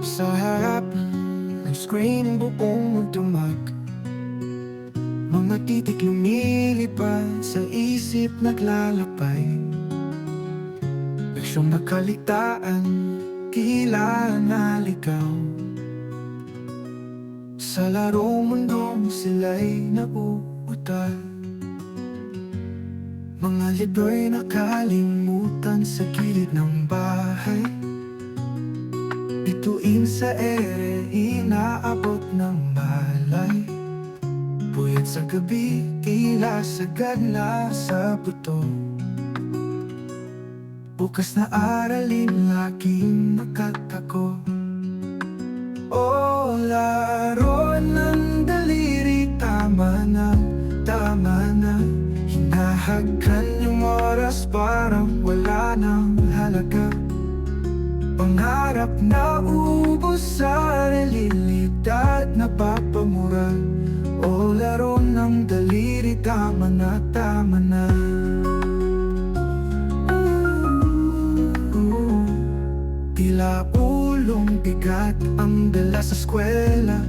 Sa harap ng screen buong magdamag Mga titik lumilipad sa isip naglalapay. Leksyong nakaligtaan, kila na ligaw. Sa larong mundong sila'y nauutal. Mga libro'y nakalimutan Bituin sa ere, inaabot ng malay. Puyat sa gabi, tila sagad na sa buto. Bukas na aralin, laging nakatako. O laro ng daliri, tama na, tama na. Hinahagkan yung oras, parang wala nang halaga Pangarap na ubos sa realidad na papamura O laro ng daliri, tama na, tama na. Tila ulong bigat ang dala sa eskwela.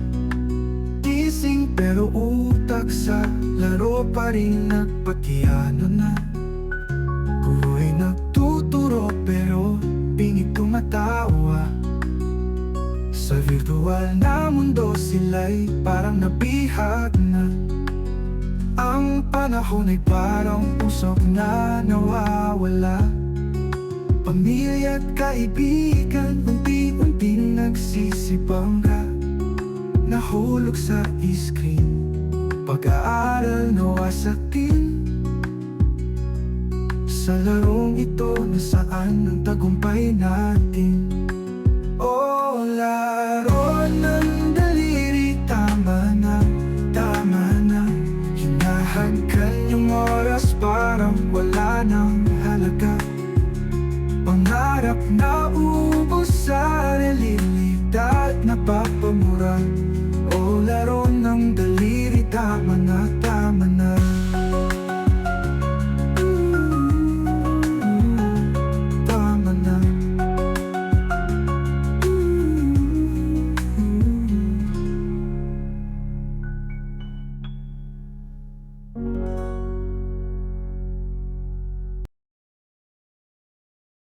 Gising pero utak sa laro pa rin nagpatiyano na tumatawa Sa virtual na mundo sila'y parang nabihag na. Ang panahon ay parang usok na nawawala. Pamilya at kaibigan Unti-unting nagsisibangga Nahulog sa screen. Pag-aaral nawasakin Sa larong ito nasaan ang tagumpay natin? O laro ng daliri Tama na, tama na. Hinahagkan yung